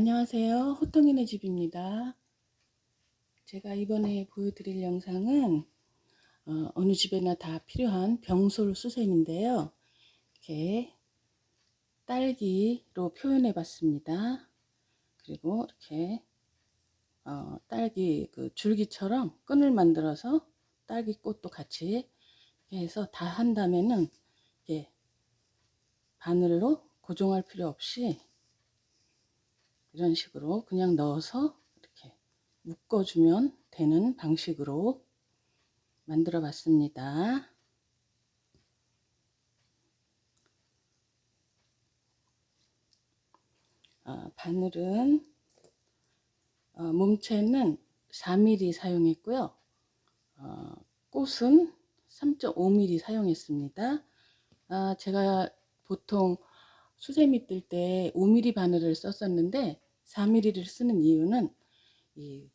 안녕하세요. 호통이네 집입니다. 제가 이번에 보여드릴 영상은 어, 느 집에나 다 필요한 병솔 수세미인데요. 이렇게 딸기로 표현해 봤습니다. 그리고 이렇게 어, 딸기 그 줄기처럼 끈을 만들어서 딸기 꽃도 같이 해서 다 한 다음에는 이렇게 바늘로 고정할 필요 없이 이런 식으로 그냥 넣어서 이렇게 묶어주면 되는 방식으로 만들어 봤습니다. 어, 바늘은 어, 몸체는 4mm 사용했고요. 어, 꽃은 3.5mm 사용했습니다. 아, 제가 보통 수세미 뜰 때 5mm 바늘을 썼었는데 4mm를 쓰는 이유는 이,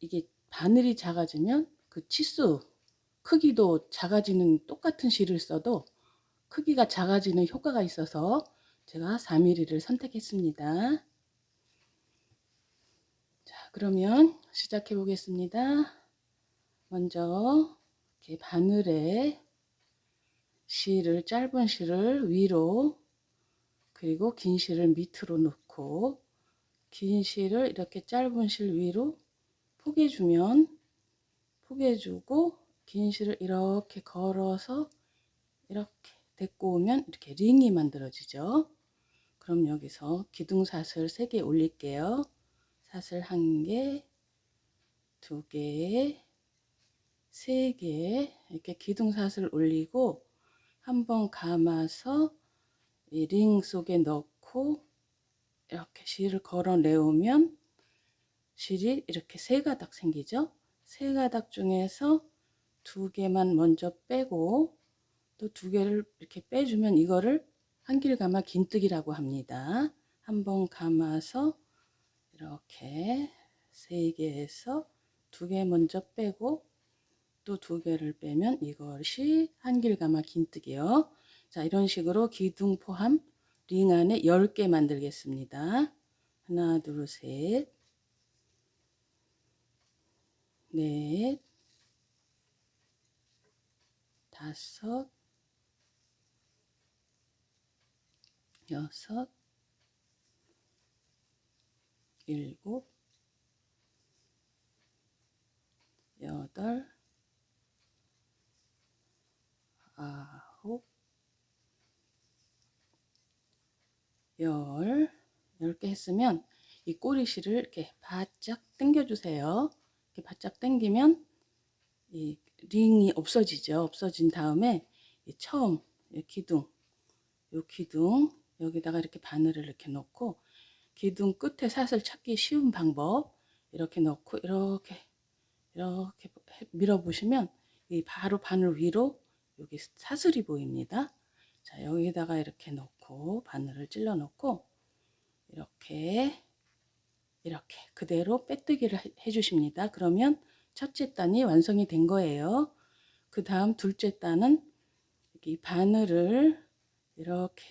이게 바늘이 작아지면 그 치수 크기도 작아지는 똑같은 실을 써도 크기가 작아지는 효과가 있어서 제가 4mm를 선택했습니다. 자, 그러면 시작해 보겠습니다. 먼저 이렇게 바늘에 실을 짧은 실을 위로 그리고 긴 실을 밑으로 놓고 긴 실을 이렇게 짧은 실 위로 포개주면 포개주고 긴 실을 이렇게 걸어서 이렇게 데리고 오면 이렇게 링이 만들어지죠. 그럼 여기서 기둥사슬 3개 올릴게요. 사슬 1개, 2개, 3개 이렇게 기둥사슬 올리고 한번 감아서 이 링 속에 넣고 이렇게 실을 걸어 내오면 실이 이렇게 세 가닥 생기죠. 세 가닥 중에서 두 개만 먼저 빼고 또 두 개를 이렇게 빼주면 이거를 한길 감아 긴뜨기라고 합니다. 한번 감아서 이렇게 세 개에서 두 개 먼저 빼고 또 두 개를 빼면 이것이 한길 감아 긴뜨기요. 자, 이런 식으로 기둥 포함 링 안에 10개 만들겠습니다. 하나, 둘, 셋, 넷, 다섯, 여섯, 일곱, 여덟, 아홉, 열, 10개 했으면 이 꼬리실을 이렇게 바짝 당겨 주세요. 이렇게 바짝 당기면 이 링이 없어지죠. 없어진 다음에 처음 이 기둥, 요 기둥 여기다가 이렇게 바늘을 이렇게 넣고 기둥 끝에 사슬 찾기 쉬운 방법 이렇게 넣고 이렇게 이렇게 밀어 보시면 이 바로 바늘 위로 여기 사슬이 보입니다. 자 여기다가 이렇게 넣고 바늘을 찔러 넣고 이렇게 이렇게 그대로 빼뜨기를 해 주십니다. 그러면 첫째 단이 완성이 된 거예요. 그 다음 둘째 단은 이 바늘을 이렇게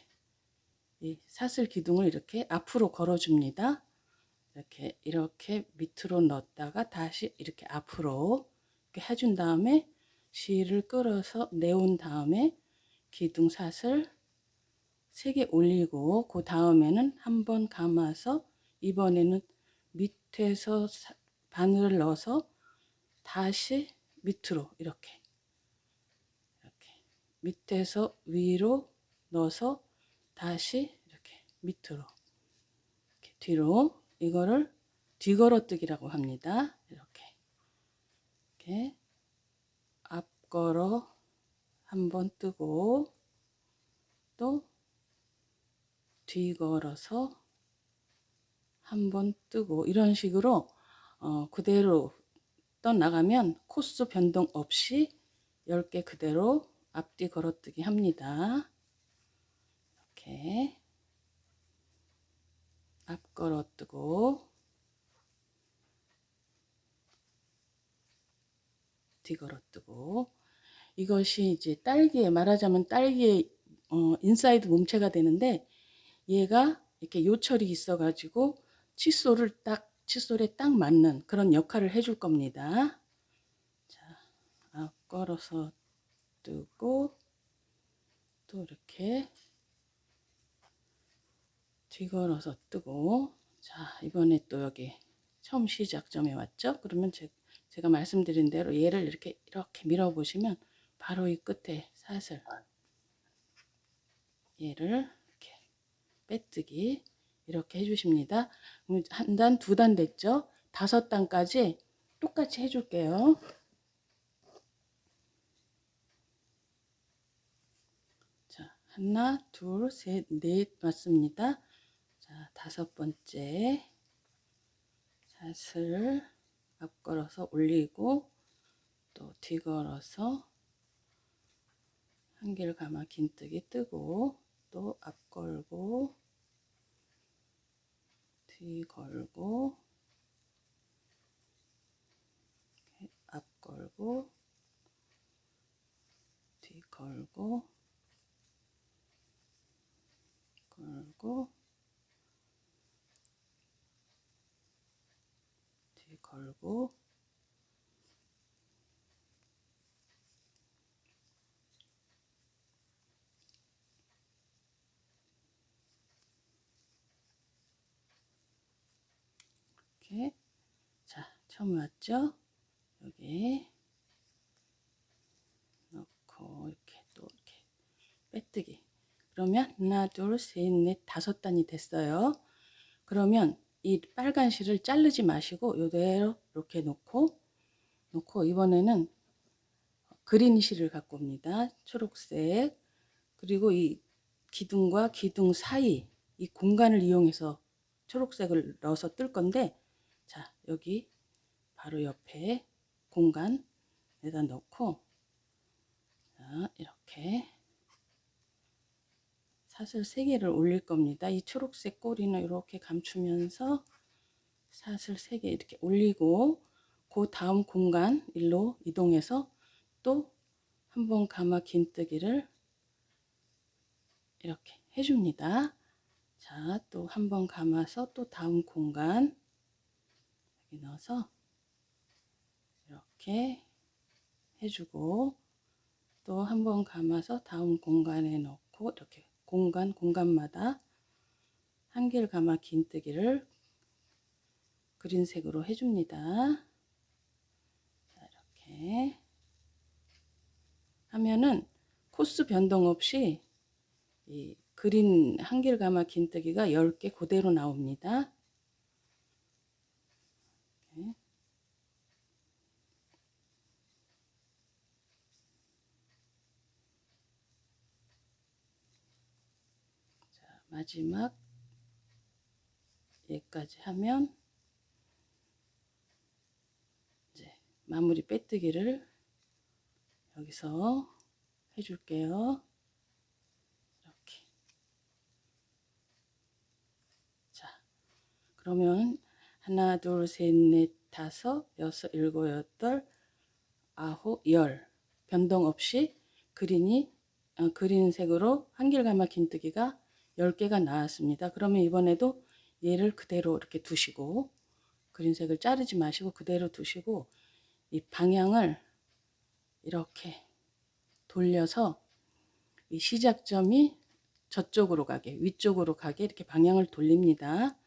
이 사슬 기둥을 이렇게 앞으로 걸어줍니다. 이렇게 이렇게 밑으로 넣었다가 다시 이렇게 앞으로 이렇게 해준 다음에 실을 끌어서 내온 다음에 기둥 사슬 3개 올리고 그 다음에는 한 번 감아서 이번에는 밑에서 바늘을 넣어서 다시 밑으로 이렇게. 이렇게. 밑에서 위로 넣어서 다시 이렇게 밑으로. 이렇게 뒤로 이거를 뒤걸어뜨기라고 합니다. 이렇게. 이렇게 앞걸어 한번 뜨고 또 뒤걸어서 한번 뜨고 이런 식으로 어, 그대로 떠나가면 코스 변동 없이 10개 그대로 앞뒤 걸어뜨기 합니다. 이렇게 앞 걸어뜨고 뒤 걸어뜨고 이것이 이제 딸기에 말하자면 딸기의 어, 인사이드 몸체가 되는데 얘가 이렇게 요철이 있어가지고 칫솔을 딱 칫솔에 딱 맞는 그런 역할을 해줄 겁니다. 자, 앞 걸어서 뜨고 또 이렇게 뒤걸어서 뜨고 자 이번에 또 여기 처음 시작점에 왔죠 그러면 제, 제가 말씀드린 대로 얘를 이렇게 이렇게 밀어 보시면 바로 이 끝에 사슬 얘를 빼뜨기 이렇게 해주십니다. 한 단 두 단 됐죠? 다섯 단까지 똑같이 해줄게요. 자 하나 둘 셋 넷 맞습니다. 자, 다섯 번째 사슬 앞 걸어서 올리고 또 뒤 걸어서 한길 가마 긴뜨기 뜨고 또 앞 걸고 뒤 걸고 앞 걸고 뒤 걸고 걸고 뒤 걸고 이렇게 왔죠? 여기 넣고 이렇게 또 이렇게 빼뜨기. 그러면 하나 둘셋넷 다섯 단이 됐어요. 그러면 이 빨간 실을 자르지 마시고 이대로 이렇게 놓고 놓고 이번에는 그린 실을 갖고 옵니다. 초록색. 그리고 이 기둥과 기둥 사이 이 공간을 이용해서 초록색을 넣어서 뜰 건데 자 여기 바로 옆에 공간에다 넣고 자 이렇게 사슬 3개를 올릴 겁니다. 이 초록색 꼬리는 이렇게 감추면서 사슬 3개 이렇게 올리고 그 다음 공간 일로 이동해서 또 한번 가마 긴뜨기를 이렇게 해줍니다. 자, 또 한번 감아서 또 다음 공간 여기 넣어서 이렇게 해주고 또 한 번 감아서 다음 공간에 넣고 이렇게 공간 공간마다 한길 가마 긴뜨기를 그린색으로 해줍니다. 자, 이렇게 하면은 코스 변동 없이 이 그린 한길 가마 긴뜨기가 10개 그대로 나옵니다. 이렇게. 자, 마지막 얘까지 하면 이제 마무리 빼뜨기를 여기서 해줄게요. 이렇게. 자, 그러면 하나, 둘, 셋, 넷, 다섯, 여섯, 일곱, 여덟, 아홉, 열 변동 없이 그린이 어, 그린색으로 한길가마 긴뜨기가 10개가 나왔습니다. 그러면 이번에도 얘를 그대로 이렇게 두시고 그린색을 자르지 마시고 그대로 두시고 이 방향을 이렇게 돌려서 이 시작점이 저쪽으로 가게 위쪽으로 가게 이렇게 방향을 돌립니다.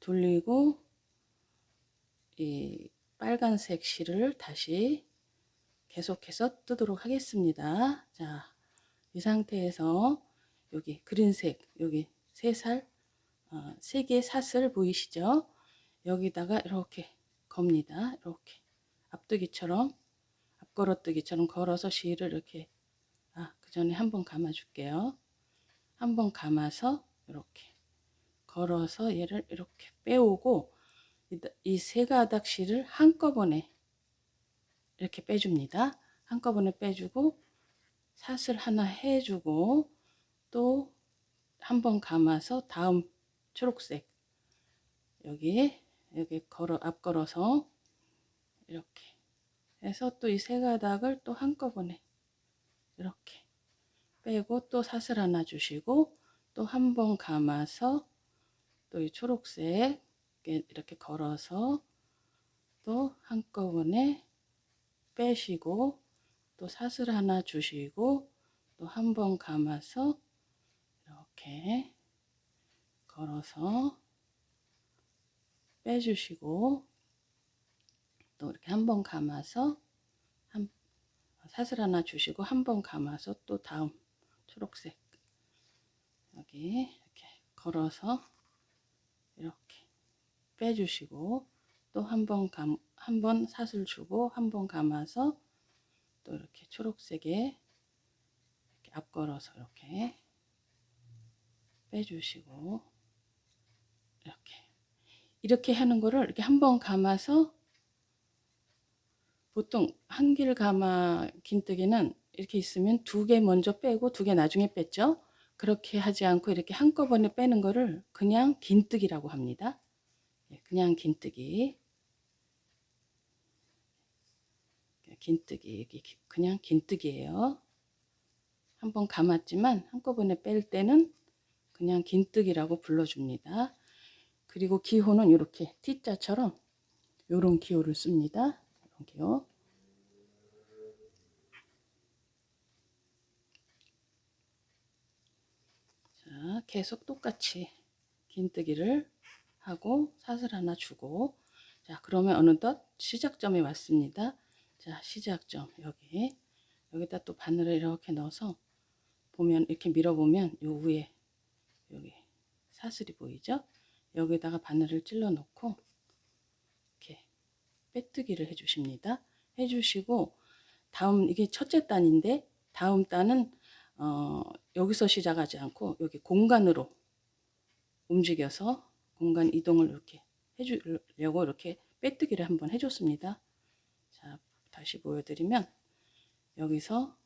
돌리고 이 빨간색 실을 다시 계속해서 뜨도록 하겠습니다. 자, 이 상태에서 여기 그린색 여기 세살 어, 세개 사슬 보이시죠? 여기다가 이렇게 겁니다. 이렇게 앞뜨기처럼 앞걸어뜨기처럼 걸어서 실을 이렇게 아, 그 전에 한번 감아 줄게요. 한번 감아서 이렇게 걸어서 얘를 이렇게 빼오고 이 세 가닥 실을 한꺼번에 이렇게 빼줍니다. 한꺼번에 빼주고 사슬 하나 해주고 또 한번 감아서 다음 초록색 여기 여기 걸어 앞 걸어서 이렇게 해서 또 이 세 가닥을 또 한꺼번에 이렇게 빼고 또 사슬 하나 주시고 또 한 번 감아서 또 이 초록색 이렇게 걸어서 또 한꺼번에 빼시고 또 사슬 하나 주시고 또 한 번 감아서 이렇게 걸어서 빼주시고 또 이렇게 한 번 감아서 한 사슬 하나 주시고 한 번 감아서 또 다음 초록색 여기 이렇게 걸어서 이렇게 빼주시고 또 한 번 감, 한 번 사슬 주고 한 번 감아서 또 이렇게 초록색에 이렇게 앞걸어서 이렇게 빼주시고 이렇게 이렇게 하는 거를 이렇게 한번 감아서 보통 한길 가마 긴뜨기는 이렇게 있으면 두 개 먼저 빼고 두 개 나중에 뺐죠. 그렇게 하지 않고 이렇게 한꺼번에 빼는 거를 그냥 긴뜨기라고 합니다. 예, 그냥 긴뜨기. 긴뜨기, 그냥 긴뜨기예요. 한번 감았지만 한꺼번에 뺄 때는 그냥 긴뜨기라고 불러줍니다. 그리고 기호는 이렇게 T자처럼 이런 기호를 씁니다. 이런 기호. 자, 계속 똑같이 긴뜨기를 하고 사슬 하나 주고 자, 그러면 어느덧 시작점에 왔습니다. 자, 시작점 여기 여기다 또 바늘을 이렇게 넣어서 보면 이렇게 밀어보면 요 위에 여기 사슬이 보이죠? 여기다가 바늘을 찔러 놓고 이렇게 빼뜨기를 해 주십니다. 해 주시고 다음 이게 첫째 단인데 다음 단은 어, 여기서 시작하지 않고 여기 공간으로 움직여서 공간 이동을 이렇게 해주려고 이렇게 빼뜨기를 한번 해줬습니다. 자, 다시 보여드리면 여기서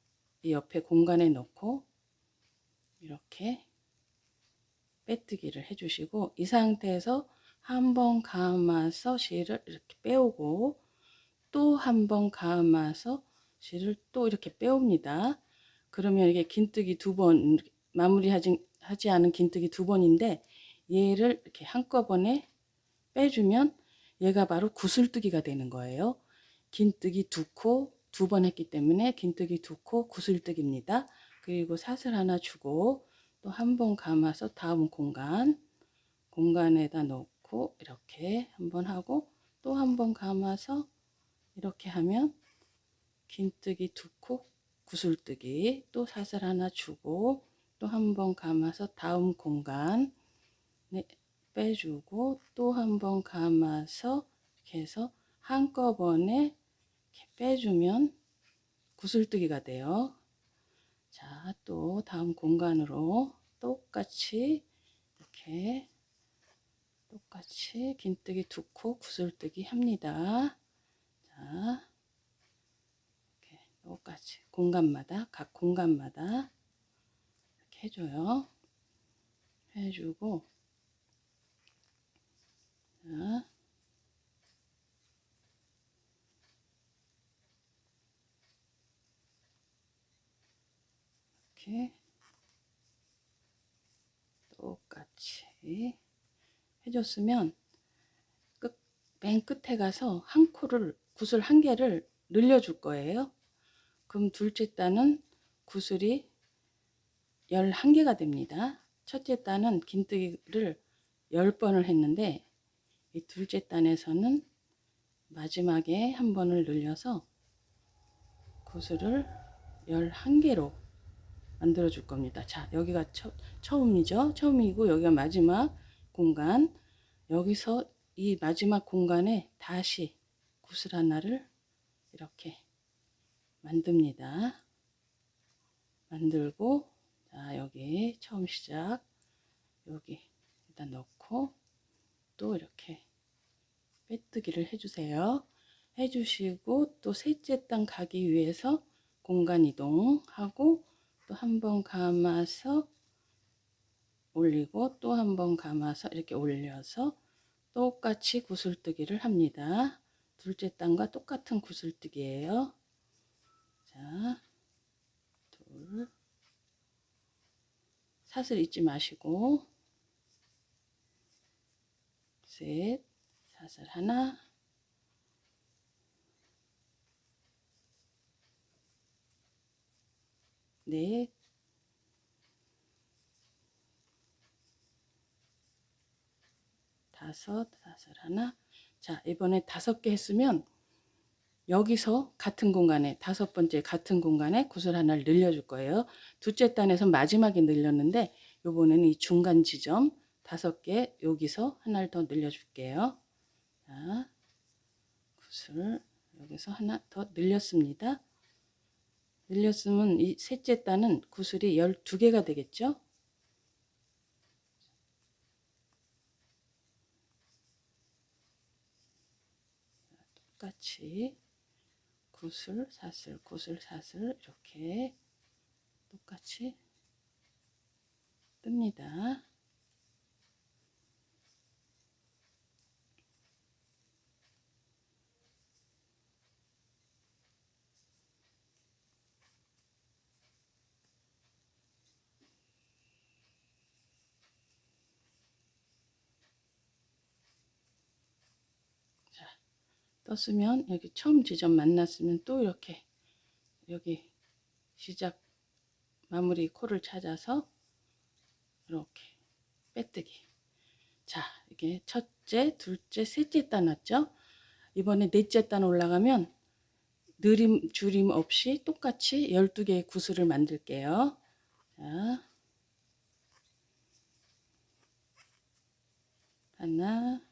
이 옆에 공간에 넣고 이렇게 빼뜨기를 해주시고 이 상태에서 한 번 감아서 실을 이렇게 빼오고 또 한 번 감아서 실을 또 이렇게 빼옵니다. 그러면 이게 긴뜨기 두 번 마무리하지 하지 않은 긴뜨기 두 번인데 얘를 이렇게 한꺼번에 빼주면 얘가 바로 구슬뜨기가 되는 거예요. 긴뜨기 두 코 두 번 했기 때문에 긴뜨기 두 코 구슬뜨기입니다. 그리고 사슬 하나 주고 또 한 번 감아서 다음 공간 공간에다 놓고 이렇게 한 번 하고 또 한 번 감아서 이렇게 하면 긴뜨기 두 코 구슬뜨기 또 사슬 하나 주고 또 한 번 감아서 다음 공간 네, 빼주고 또 한 번 감아서 이렇게 해서 한꺼번에 이렇게 빼주면 구슬뜨기가 돼요. 자, 또 다음 공간으로 똑같이 이렇게 똑같이 긴뜨기 두 코 구슬뜨기 합니다. 자, 이렇게 똑같이 공간마다 각 공간마다 이렇게 해줘요. 해주고 자, 이렇게 똑같이 해줬으면 끝, 맨 끝에 가서 한 코를 구슬 한 개를 늘려줄 거예요. 그럼 둘째 단은 구슬이 11개가 됩니다. 첫째 단은 긴뜨기를 10번을 했는데 이 둘째 단에서는 마지막에 한 번을 늘려서 구슬을 11개로 만들어 줄 겁니다. 자, 여기가 처, 처음이죠. 처음이고 여기가 마지막 공간. 여기서 이 마지막 공간에 다시 구슬 하나를 이렇게 만듭니다. 만들고 자, 여기 처음 시작 여기 일단 넣고 또 이렇게 빼뜨기를 해주세요. 해주시고 또 셋째 단 가기 위해서 공간 이동하고 또 한 번 감아서 올리고 또 한 번 감아서 이렇게 올려서 똑같이 구슬뜨기를 합니다. 둘째 단과 똑같은 구슬뜨기예요. 자, 둘, 사슬 잊지 마시고 셋, 사슬 하나, 넷, 다섯, 사슬 하나. 자, 이번에 다섯 개 했으면 여기서 같은 공간에 다섯 번째 같은 공간에 구슬 하나를 늘려줄 거예요. 둘째 단에서 마지막에 늘렸는데 요번에는 이 중간 지점 다섯 개 여기서 하나를 더 늘려줄게요. 자, 구슬 여기서 하나 더 늘렸습니다. 늘렸으면 이 셋째 단은 구슬이 12개가 되겠죠? 똑같이 구슬 사슬 구슬 사슬 이렇게 똑같이 뜹니다. 자, 떴으면 여기 처음 지점 만났으면 또 이렇게 여기 시작 마무리 코를 찾아서 이렇게 빼뜨기. 자 이게 첫째 둘째 셋째 단 왔죠? 이번에 넷째 단 올라가면 느림 줄임 없이 똑같이 12개의 구슬을 만들게요. 자 하나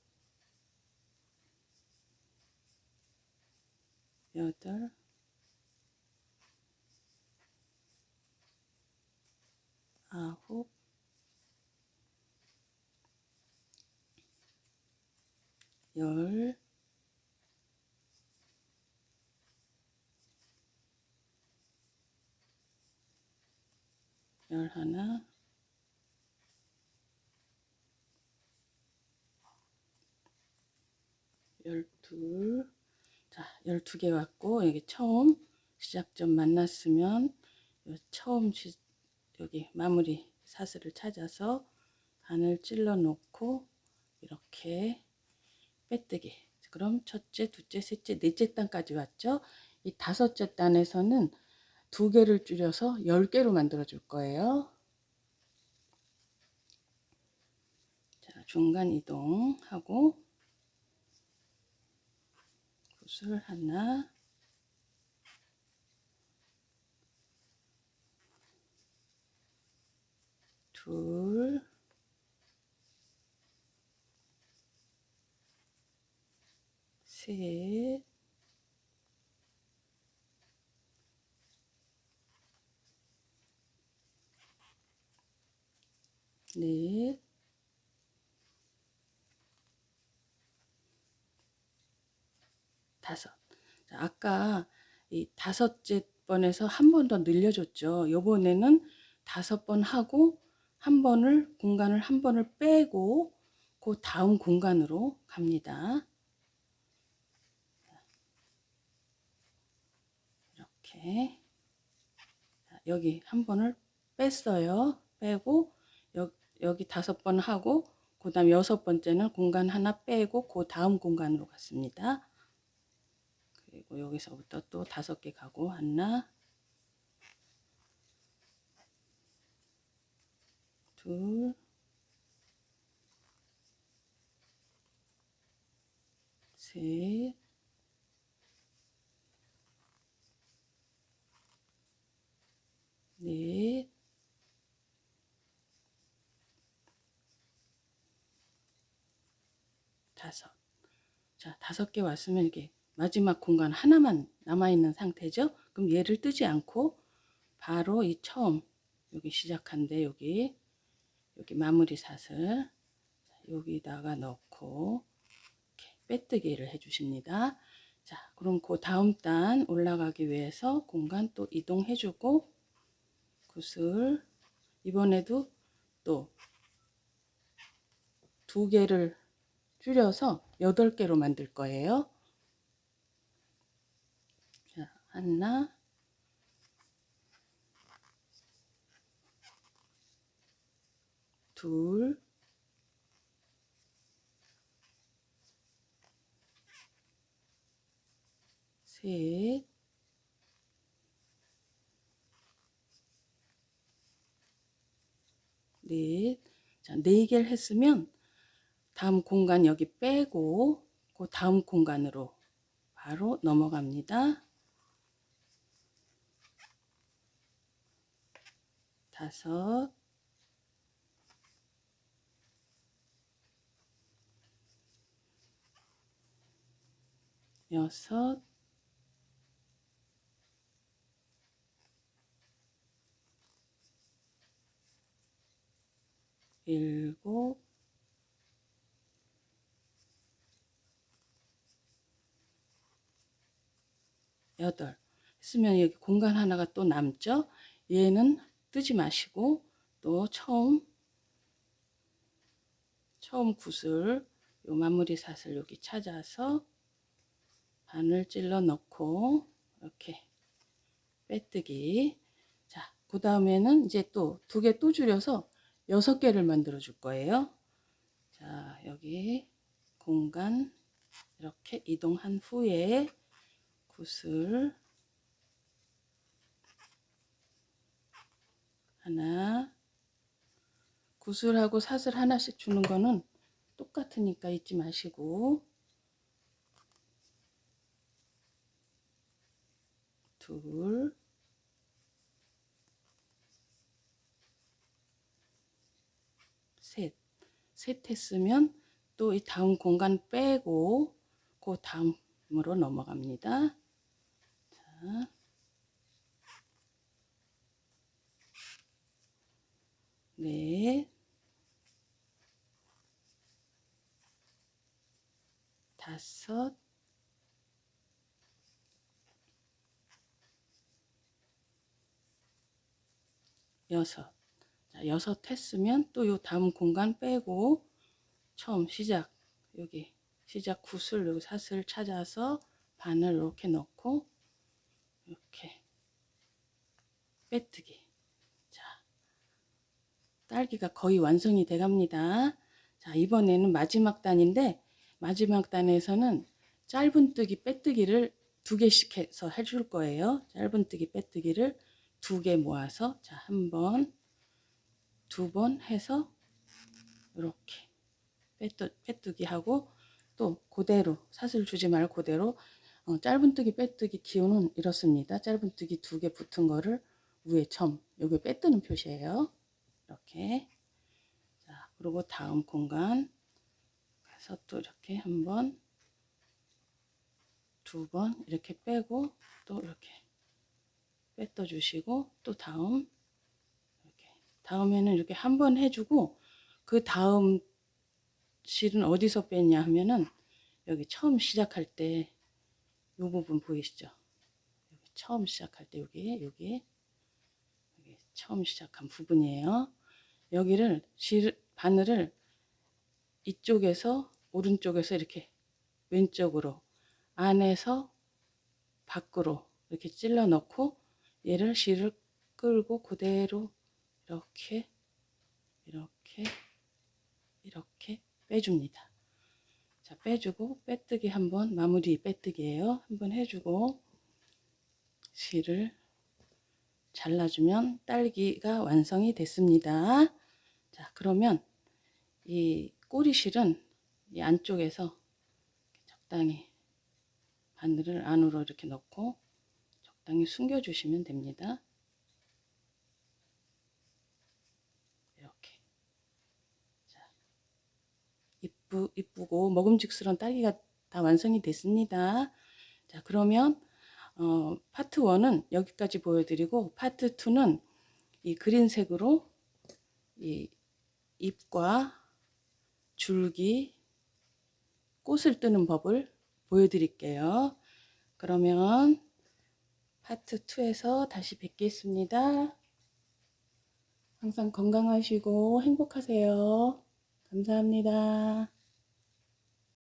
여덟, 아홉, 열, 열하나, 열둘, 자, 12개 왔고, 여기 처음 시작점 만났으면, 요 처음 시, 여기 마무리 사슬을 찾아서 반을 찔러 놓고, 이렇게 빼뜨기. 그럼 첫째, 둘째, 셋째, 넷째 단까지 왔죠? 이 다섯째 단에서는 두 개를 줄여서 열 개로 만들어 줄 거예요. 자, 중간 이동하고, 구슬 하나. 둘. 셋, 넷, 다섯. 자, 아까 이 다섯째 번에서 한 번 더 늘려줬죠. 요번에는 다섯 번 하고 한 번을 공간을 한 번을 빼고 그 다음 공간으로 갑니다. 이렇게 자, 여기 한 번을 뺐어요. 빼고 여, 여기 다섯 번 하고 그 다음 여섯 번째는 공간 하나 빼고 그 다음 공간으로 갔습니다. 그리고 여기서부터 또 다섯 개 가고 하나 둘 셋, 넷, 다섯. 자, 다섯 개 왔으면 이게 마지막 공간 하나만 남아있는 상태죠. 그럼 얘를 뜨지 않고 바로 이 처음 여기 시작한데 여기 여기 마무리 사슬 자, 여기다가 넣고 빼뜨기를 해 주십니다. 자, 그럼 그 다음 단 올라가기 위해서 공간 또 이동해 주고 굿을 이번에도 또 두 개를 줄여서 여덟 개로 만들 거예요. 자, 하나, 둘, 셋, 넷. 자, 네 개를 했으면 다음 공간 여기 빼고 그 다음 공간으로 바로 넘어갑니다. 다섯, 여섯, 일곱, 여덟. 했으면 여기 공간 하나가 또 남죠? 얘는 뜨지 마시고 또 처음 처음 굿을 요 마무리 사슬 여기 찾아서 바늘 찔러 넣고 이렇게 빼뜨기. 자그 다음에는 이제 또 두 개 또 줄여서 여섯 개를 만들어 줄 거예요. 자 여기 공간 이렇게 이동한 후에 굿을 하나 구슬하고 사슬 하나씩 주는 거는 똑같으니까 잊지 마시고 둘 셋. 셋 했으면 또 이 다음 공간 빼고 그 다음으로 넘어갑니다. 자. 넷, 다섯, 여섯. 자, 여섯 했으면 또 요 다음 공간 빼고 처음 시작 여기 시작 구슬 여기 사슬 찾아서 바늘 이렇게 넣고 이렇게 빼뜨기. 자, 딸기가 거의 완성이 돼 갑니다. 자, 이번에는 마지막 단인데 마지막 단에서는 짧은뜨기 빼뜨기를 두 개씩 해서 해줄 거예요. 짧은뜨기 빼뜨기를 두 개 모아서 자, 한 번, 두 번 해서 이렇게 빼뜨, 빼뜨기 하고 또 그대로 사슬 주지 말고 그대로 어, 짧은뜨기 빼뜨기 기호는 이렇습니다. 짧은뜨기 두 개 붙은 거를 위에 점 여기 빼뜨는 표시예요. 이렇게 자 그리고 다음 공간 가서 또 이렇게 한번 두 번 이렇게 빼고 또 이렇게 빼떠 주시고 또 다음 이렇게 다음에는 이렇게 한 번 해주고 그 다음 실은 어디서 뺐냐 하면은 여기 처음 시작할 때 이 부분 보이시죠? 여기 처음 시작할 때 여기 여기 여기 처음 시작한 부분이에요. 여기를 실 바늘을 이쪽에서 오른쪽에서 이렇게 왼쪽으로 안에서 밖으로 이렇게 찔러 넣고 얘를 실을 끌고 그대로 이렇게 이렇게 이렇게 빼줍니다. 자 빼주고 빼뜨기 한번 마무리 빼뜨기예요. 한번 해주고 실을 잘라주면 딸기가 완성이 됐습니다. 자 그러면 이 꼬리실은 이 안쪽에서 적당히 바늘을 안으로 이렇게 넣고 적당히 숨겨 주시면 됩니다. 이렇게 자 이쁘 이쁘고 먹음직스러운 딸기가 다 완성이 됐습니다. 자 그러면 어, 파트 1은 여기까지 보여드리고 파트 2는 이 그린색으로 이 잎과 줄기, 꽃을 뜨는 법을 보여드릴게요. 그러면 파트 2에서 다시 뵙겠습니다. 항상 건강하시고 행복하세요. 감사합니다.